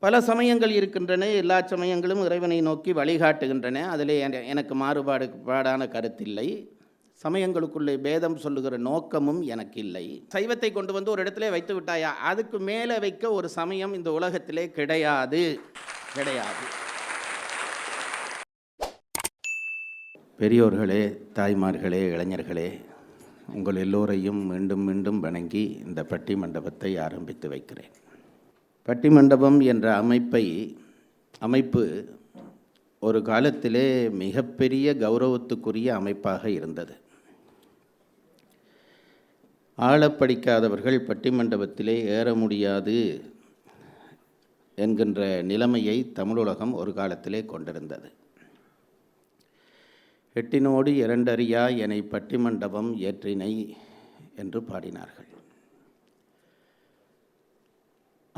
பல சமயங்கள் இருக்கின்றன. எல்லா சமயங்களும் இறைவனை நோக்கி வழிகாட்டுகின்றன. அதிலே என- எனக்கு மாறுபாடு பாடான கருத்தில்லை. சமயங்களுக்குள்ளே பேதம் சொல்லுகிற நோக்கமும் எனக்கு இல்லை சைவத்தை கொண்டு வந்து ஒரு இடத்துல வைத்து விட்டாயா? அதுக்கு மேலே வைக்க ஒரு சமயம் இந்த உலகத்திலே கிடையாது. கிடையாது. பெரியோர்களே தாய்மார்களே இளைஞர்களே உங்கள் எல்லோரையும் மீண்டும் மீண்டும் வணங்கி இந்த பட்டி மண்டபத்தை ஆரம்பித்து வைக்கிறேன். பட்டி மண்டபம் என்ற அமைப்பை அமைப்பு ஒரு காலத்திலே மிகப்பெரிய கௌரவத்துக்குரிய அமைப்பாக இருந்தது. ஆழப்படிக்காதவர்கள் பட்டிமண்டபத்திலே ஏற முடியாது என்கின்ற நிலைமையை தமிழுலகம் ஒரு காலத்திலே கொண்டிருந்தது. எட்டினோடு இரண்டறியா என்னை பட்டிமண்டபம் ஏற்றினை என்று பாடினார்கள்.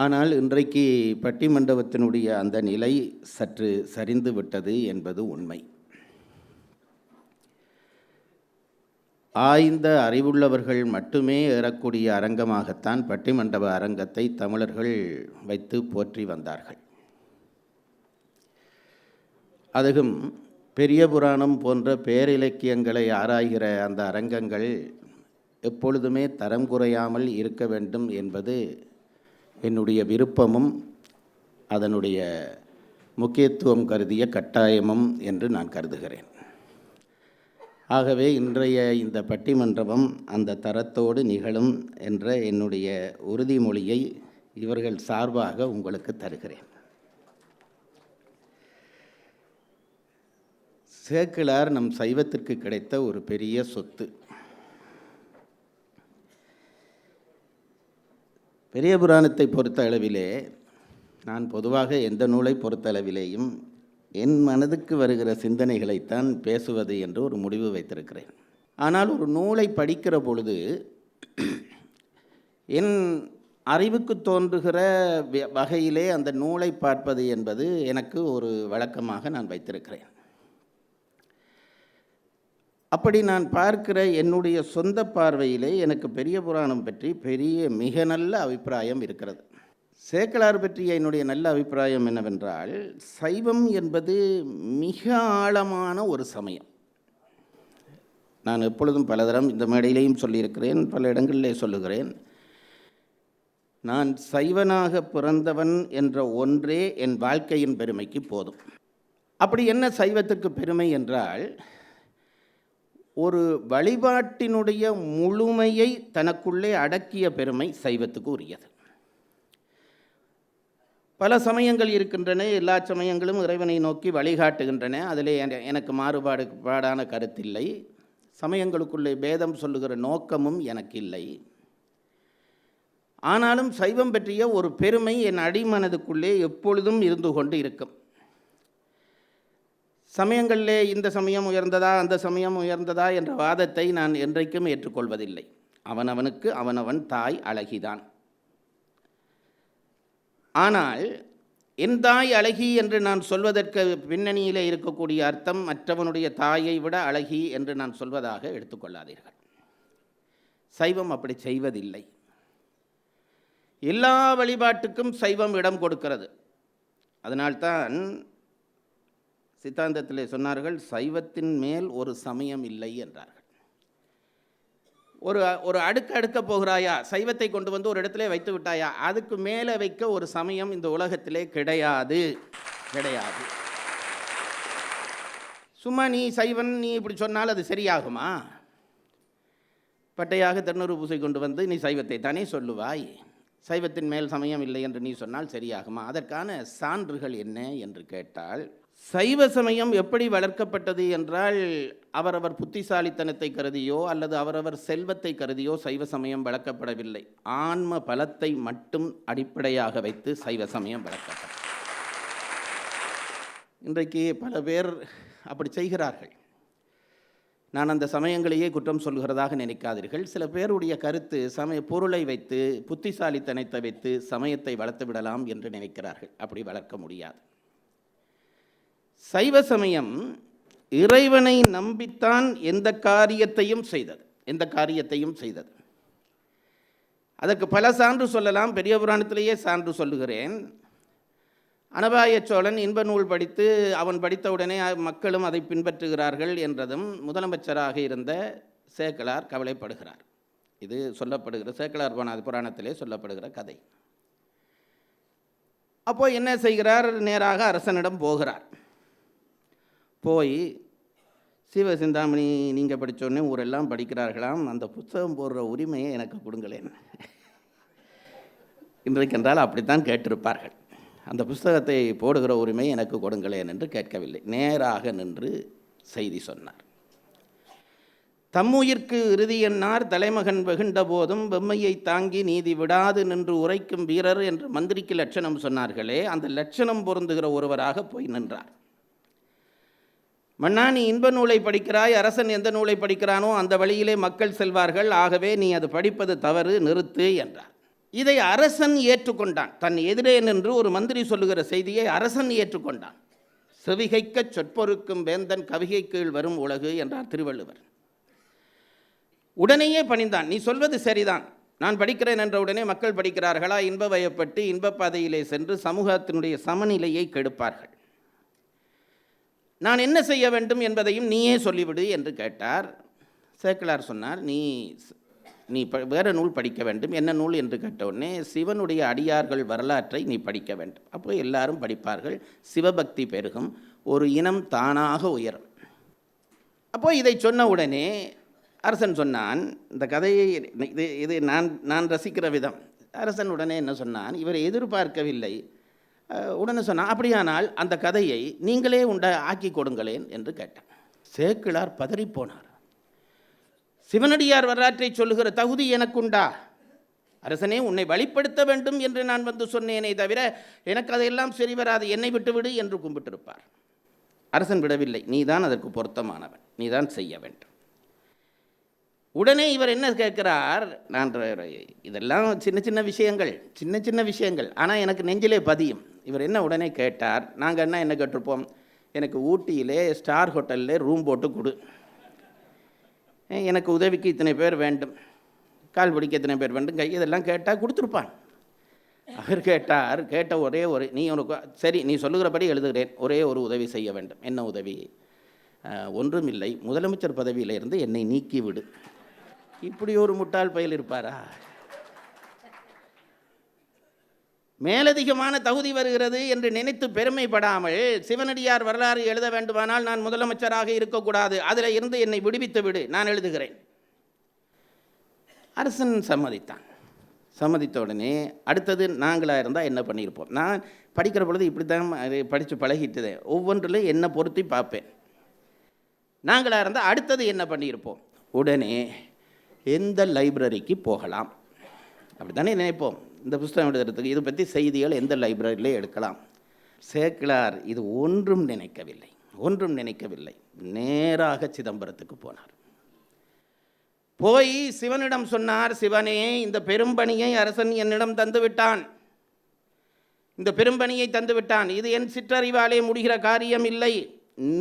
ஆனால் இன்றைக்கு பட்டிமண்டபத்தினுடைய அந்த நிலை சற்று சரிந்து விட்டது என்பது உண்மை. ஆய்ந்த அறிவுள்ளவர்கள் மட்டுமே ஏறக்கூடிய அரங்கமாகத்தான் பட்டிமண்டப அரங்கத்தை தமிழர்கள் வைத்து போற்றி வந்தார்கள். அதுவும் பெரிய புராணம் போன்ற பேரிலக்கியங்களை ஆராய்கிற அந்த அரங்கங்கள் எப்பொழுதுமே தரம் குறையாமல் இருக்க வேண்டும் என்பது என்னுடைய விருப்பமும் அதனுடைய முக்கியத்துவம் கருதிய கட்டாயமும் என்று நான் கருதுகிறேன். ஆகவே இன்றைய இந்த பட்டிமன்றபம் அந்த தரத்தோடு நிகழும் என்ற என்னுடைய உறுதிமொழியை இவர்கள் சார்பாக உங்களுக்கு தருகிறேன். சேக்கிழார் நம் சைவத்திற்கு கிடைத்த ஒரு பெரிய சொத்து. பெரிய புராணத்தை பொறுத்த அளவிலே நான் பொதுவாக எந்த நூலை பொறுத்த அளவிலேயும் என் மனதுக்கு வருகிற சிந்தனைகளைத்தான் பேசுவது என்று ஒரு முடிவு வைத்திருக்கிறேன். ஆனால் ஒரு நூலை படிக்கிற பொழுது என் அறிவுக்கு தோன்றுகிற வ- வகையிலே அந்த நூலை பார்ப்பது என்பது எனக்கு ஒரு வழக்கமாக நான் வைத்திருக்கிறேன். அப்படி நான் பார்க்கிற என்னுடைய சொந்த பார்வையிலே எனக்கு பெரிய புராணம் பற்றி பெரிய மிக நல்ல அபிப்பிராயம் இருக்கிறது. சேக்கலார் பற்றிய என்னுடைய நல்ல அபிப்பிராயம் என்னவென்றால் சைவம் என்பது மிக ஆழமான ஒரு சமயம். நான் எப்பொழுதும் பலதரம் இந்த மேடையிலையும் சொல்லியிருக்கிறேன் பல இடங்களிலே சொல்லுகிறேன். நான் சைவனாக பிறந்தவன் என்ற ஒன்றே என் வாழ்க்கையின் பெருமைக்கு போதும். அப்படி என்ன சைவத்துக்கு பெருமை என்றால் ஒரு வழிபாட்டினுடைய முழுமையை தனக்குள்ளே அடக்கிய பெருமை சைவத்துக்கு உரியது. பல சமயங்கள் இருக்கின்றன எல்லா சமயங்களும் இறைவனை நோக்கி வழிகாட்டுகின்றன. அதில் எனக்கு மாறுபாடு பாடான கருத்தில்லை. சமயங்களுக்குள்ளே பேதம் சொல்லுகிற நோக்கமும் எனக்கு இல்லை ஆனாலும் சைவம் பற்றிய ஒரு பெருமை என் அடிமனதுக்குள்ளே எப்பொழுதும் இருந்து கொண்டு இருக்கும். சமயங்களிலே இந்த சமயம் உயர்ந்ததா அந்த சமயம் உயர்ந்ததா என்ற வாதத்தை நான் என்றைக்கும் ஏற்றுக்கொள்வதில்லை. அவனவனுக்கு அவனவன் தாய் அழகிதான். ஆனால் என் தாய் அழகி என்று நான் சொல்வதற்கு பின்னணியிலே இருக்கக்கூடிய அர்த்தம் மற்றவனுடைய தாயை விட அழகி என்று நான் சொல்வதாக எடுத்துக்கொள்ளாதீர்கள். சைவம் அப்படி செய்வதில்லை. எல்லா வழிபாட்டுக்கும் சைவம் இடம் கொடுக்கிறது. அதனால்தான் சித்தாந்தத்திலே சொன்னார்கள் சைவத்தின் மேல் ஒரு சமயம் இல்லை என்றார்கள். ஒரு ஒரு அடுக்கு அடுக்க போகிறாயா? சைவத்தை கொண்டு வந்து ஒரு இடத்துல வைத்து விட்டாயா? அதுக்கு மேலே வைக்க ஒரு சமயம் இந்த உலகத்திலே கிடையாது. கிடையாது. சும்மா நீ சைவன் நீ இப்படி சொன்னால் அது சரியாகுமா? பட்டையாக திருநூறு பூசை கொண்டு வந்து நீ சைவத்தை தானே சொல்லுவாய்? சைவத்தின் மேல் சமயம் இல்லை என்று நீ சொன்னால் சரியாகுமா? அதற்கான சான்றுகள் என்ன? என்று கேட்டால் சைவ சமயம் எப்படி வளர்க்கப்பட்டது என்றால் அவரவர் புத்திசாலித்தனத்தை கருதியோ அல்லது அவரவர் செல்வத்தை கருதியோ சைவ சமயம் வளர்க்கப்படவில்லை. ஆன்ம பலத்தை மட்டும் அடிப்படையாக வைத்து சைவ சமயம் வளர்க்கப்பட்டது. இன்றைக்கு பல பேர் அப்படி செய்கிறார்கள். நான் அந்த சமயங்களையே குற்றம் சொல்கிறதாக நினைக்காதீர்கள். சில பேருடைய கருத்து சமய பொருளை வைத்து புத்திசாலித்தனத்தை வைத்து சமயத்தை வளர்த்து விடலாம் என்று நினைக்கிறார்கள். அப்படி வளர்க்க முடியாது. சைவ சமயம் இறைவனை நம்பித்தான் எந்த காரியத்தையும் செய்தது. எந்த காரியத்தையும் செய்தது. அதற்கு பல சான்று சொல்லலாம். பெரிய புராணத்திலேயே சான்று சொல்லுகிறேன். அனபாய சோழன் இன்ப நூல் படித்து அவன் படித்தவுடனே மக்களும் அதை பின்பற்றுகிறார்கள் என்றதும் முதலமைச்சராக இருந்த சேக்கலார் கவலைப்படுகிறார். இது சொல்லப்படுகிற சேக்கலார் போனாது புராணத்திலே சொல்லப்படுகிற கதை. அப்போது என்ன செய்கிறார்? நேராக அரசனிடம் போகிறார். போய் சிவ சிந்தாமணி நீங்கள் படித்தோடனே ஊரெல்லாம் படிக்கிறார்களாம். அந்த புத்தகம் போடுற உரிமையை எனக்கு கொடுங்களேன். இன்றைக்கென்றால் அப்படித்தான் கேட்டிருப்பார்கள். அந்த புஸ்தகத்தை போடுகிற உரிமை எனக்கு கொடுங்களேன் என்று கேட்கவில்லை. நேராக நின்று செய்தி சொன்னார். தம்முயிர்க்கு இறுதி தலைமகன் வெகுண்ட போதும் வெம்மையை தாங்கி நீதி விடாது நின்று உரைக்கும் வீரர் என்று மந்திரிக்கு லட்சணம் சொன்னார்களே. அந்த லட்சணம் பொருந்துகிற ஒருவராக போய் நின்றார். மன்னா நீ இன்ப நூலை படிக்கிறாய் அரசன் எந்த நூலை படிக்கிறானோ அந்த வழியிலே மக்கள் செல்வார்கள். ஆகவே நீ அது படிப்பது தவறு நிறுத்து என்றார். இதை அரசன் ஏற்றுக்கொண்டான். தன் எதிரே நின்று ஒரு மந்திரி சொல்லுகிற செய்தியை அரசன் ஏற்றுக்கொண்டான். செவிகைக்கச் சொற்பொருக்கும் வேந்தன் கவிகை கீழ் வரும் உலகு என்றார் திருவள்ளுவர். உடனேயே பணிந்தான். நீ சொல்வது சரிதான். நான் படிக்கிறேன் என்ற உடனே மக்கள் படிக்கிறார்களா? இன்ப வயப்பட்டு இன்பப்பாதையிலே சென்று சமூகத்தினுடைய சமநிலையை கெடுப்பார்கள். நான் என்ன செய்ய வேண்டும் என்பதையும் நீயே சொல்லிவிடு என்று கேட்டார். சேக்கிலார் சொன்னார் நீ நீ ப வேறு நூல் படிக்க வேண்டும். என்ன நூல்? என்று கேட்டவுடனே சிவனுடைய அடியார்கள் வரலாற்றை நீ படிக்க வேண்டும். அப்போ எல்லாரும் படிப்பார்கள். சிவபக்தி பெருகும். ஒரு இனம் தானாக உயரும். அப்போது இதை சொன்ன உடனே அரசன் சொன்னான் இந்த கதையை இது இது நான் நான் ரசிக்கிற விதம். அரசன் உடனே என்ன சொன்னான் இவர் எதிர்பார்க்கவில்லை. உடனே சொன்னான் அப்படியானால் அந்த கதையை நீங்களே உண்ட ஆக்கி கொடுங்களேன் என்று கேட்டான். சேக்கிழார் பதறிப்போனார். சிவனடியார் வரலாற்றை சொல்லுகிற தகுதி எனக்குண்டா. அரசனே உன்னை வழிப்படுத்த வேண்டும் என்று நான் வந்து சொன்னேனே தவிர எனக்கு அதையெல்லாம் சரி வராது. என்னை விட்டுவிடு என்று கும்பிட்டிருப்பார். அரசன் விடவில்லை. நீதான் அதற்கு பொருத்தமானவன். நீதான் செய்ய வேண்டும். உடனே இவர் என்ன கேட்கிறார்? நான் இதெல்லாம் சின்ன சின்ன விஷயங்கள். சின்ன சின்ன விஷயங்கள். ஆனால் எனக்கு நெஞ்சிலே பதியும். இவர் என்ன உடனே கேட்டார் நாங்கள் என்ன என்ன கேட்டிருப்போம்? எனக்கு ஊட்டியிலே ஸ்டார் ஹோட்டலில் ரூம் போட்டு கொடு. எனக்கு உதவிக்கு இத்தனை பேர் வேண்டும். கால் பிடிக்க இத்தனை பேர் வேண்டும்? கை இதெல்லாம் கேட்டால் கொடுத்துருப்பான். அவர் கேட்டார் கேட்ட ஒரே ஒரு நீ உனக்கு சரி நீ சொல்லுகிறபடி எழுதுகிறேன். ஒரே ஒரு உதவி செய்ய வேண்டும். என்ன உதவி? ஒன்றுமில்லை. முதலமைச்சர் பதவியிலிருந்து என்னை நீக்கிவிடு. இப்படி ஒரு முட்டாள் பயில் இருப்பாரா? மேலதிகமான தகுதி வருகிறது என்று நினைத்து பெருமைப்படாமல் சிவனடியார் வரலாறு எழுத வேண்டுமானால் நான் முதலமைச்சராக இருக்கக்கூடாது. அதில் இருந்து என்னை விடுவித்து விடு. நான் எழுதுகிறேன். அரசன் சம்மதித்தான். சம்மதித்த உடனே அடுத்தது நாங்களாக இருந்தால் என்ன பண்ணியிருப்போம்? நான் படிக்கிற பொழுது இப்படி தான் படித்து பழகிட்டுதேன் ஒவ்வொன்றிலும் என்னை பொருத்தி பார்ப்பேன். நாங்களாக இருந்தால் அடுத்தது என்ன பண்ணியிருப்போம்? உடனே எந்த லைப்ரரிக்கு போகலாம்? அப்படி தானே நினைப்போம். இந்த புஸ்தகம் எழுதுறதுக்கு இதை பற்றி செய்திகள் எந்த லைப்ரரியிலே எடுக்கலாம்? சேக்கிழார் இது ஒன்றும் நினைக்கவில்லை ஒன்றும் நினைக்கவில்லை. நேராக சிதம்பரத்துக்கு போனார். போய் சிவனிடம் சொன்னார் சிவனே இந்த பெரும்பணியை அரசன் என்னிடம் தந்துவிட்டான் இந்த பெரும்பணியை தந்துவிட்டான் இது என் சிற்றறிவாலே முடிகிற காரியம் இல்லை.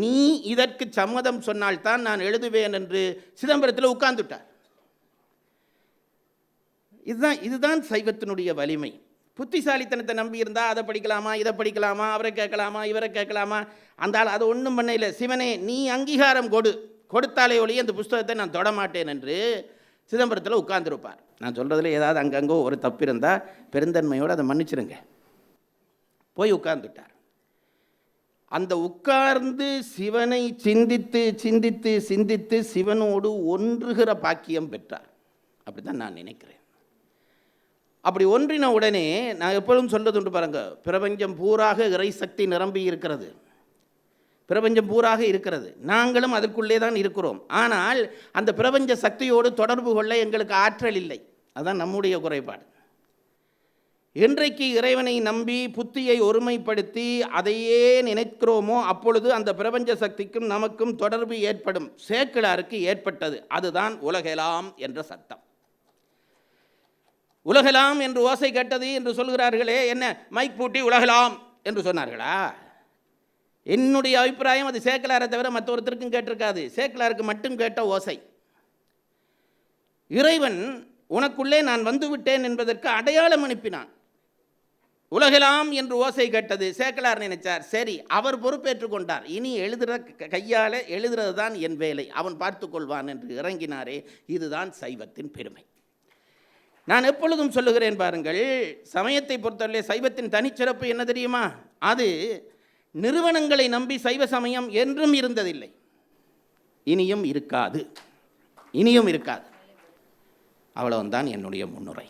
நீ இதற்கு சம்மதம் சொன்னால்தான் நான் எழுதுவேன் என்று சிதம்பரத்தில் உட்கார்ந்துட்டார். இதுதான் இதுதான் சைவத்தினுடைய வலிமை. புத்திசாலித்தனத்தை நம்பி இருந்தால் அதை படிக்கலாமா இதை படிக்கலாமா அவரை கேட்கலாமா இவரை கேட்கலாமா? அந்த ஆள் அதை ஒன்றும் பண்ண இல்லை சிவனே நீ அங்கீகாரம் கொடு. கொடுத்தாலே ஒழிய அந்த புஸ்தகத்தை நான் தொட மாட்டேன் என்று சிதம்பரத்தில் உட்கார்ந்துருப்பார். நான் சொல்கிறதுல ஏதாவது அங்கங்கே ஒரு தப்பு இருந்தால் பெருந்தன்மையோடு அதை மன்னிச்சிடுங்க போய் உட்கார்ந்துட்டார். அந்த உட்கார்ந்து சிவனை சிந்தித்து சிந்தித்து சிந்தித்து சிவனோடு ஒன்றுகிற பாக்கியம் பெற்றார். அப்படி தான் நான் நினைக்கிறேன். அப்படி ஒன்றின உடனே நான் எப்பொழுதும் சொல்கிறது உண்டு பாருங்கள் பிரபஞ்சம் பூராக இறை சக்தி நிரம்பி இருக்கிறது. பிரபஞ்சம் பூராக இருக்கிறது. நாங்களும் அதற்குள்ளே தான் இருக்கிறோம். ஆனால் அந்த பிரபஞ்ச சக்தியோடு தொடர்பு கொள்ள எங்களுக்கு ஆற்றல் இல்லை. அதுதான் நம்முடைய குறைபாடு. என்றைக்கு இறைவனை நம்பி புத்தியை ஒருமைப்படுத்தி அதையே நினைக்கிறோமோ அப்பொழுது அந்த பிரபஞ்ச சக்திக்கும் நமக்கும் தொடர்பு ஏற்படும். சேக்கிழாருக்கு ஏற்பட்டது. அதுதான் உலகெலாம் என்ற சட்டம். உலகலாம் என்று ஓசை கேட்டது என்று சொல்கிறார்களே என்ன? மைக் பூட்டி உலகலாம் என்று சொன்னார்களா? என்னுடைய அபிப்பிராயம் அது சேக்கலாரை தவிர மற்றொருத்தருக்கும் கேட்டிருக்காது. சேக்கலாருக்கு மட்டும் கேட்ட ஓசை. இறைவன் உனக்குள்ளே நான் வந்துவிட்டேன் என்பதற்கு அடையாளம் அனுப்பினான். உலகலாம் என்று ஓசை கேட்டது சேக்கலார் நினைச்சார். சரி அவர் பொறுப்பேற்றுக் கொண்டார். இனி எழுதுற க- எழுதுறது தான் என் வேலை. அவன் பார்த்துக்கொள்வான் என்று இறங்கினாரே. இதுதான் சைவத்தின் பெருமை. நான் எப்பொழுதும் சொல்லுகிறேன் பாருங்கள் சமயத்தை பொறுத்தவரை சைவத்தின் தனிச்சிறப்பு என்ன தெரியுமா? அது நிறுவனங்களை நம்பி சைவ சமயம் என்றும் இருந்ததில்லை. இனியும் இருக்காது. இனியும் இருக்காது. அவ்வளவுதான் என்னுடைய முன்னுரை.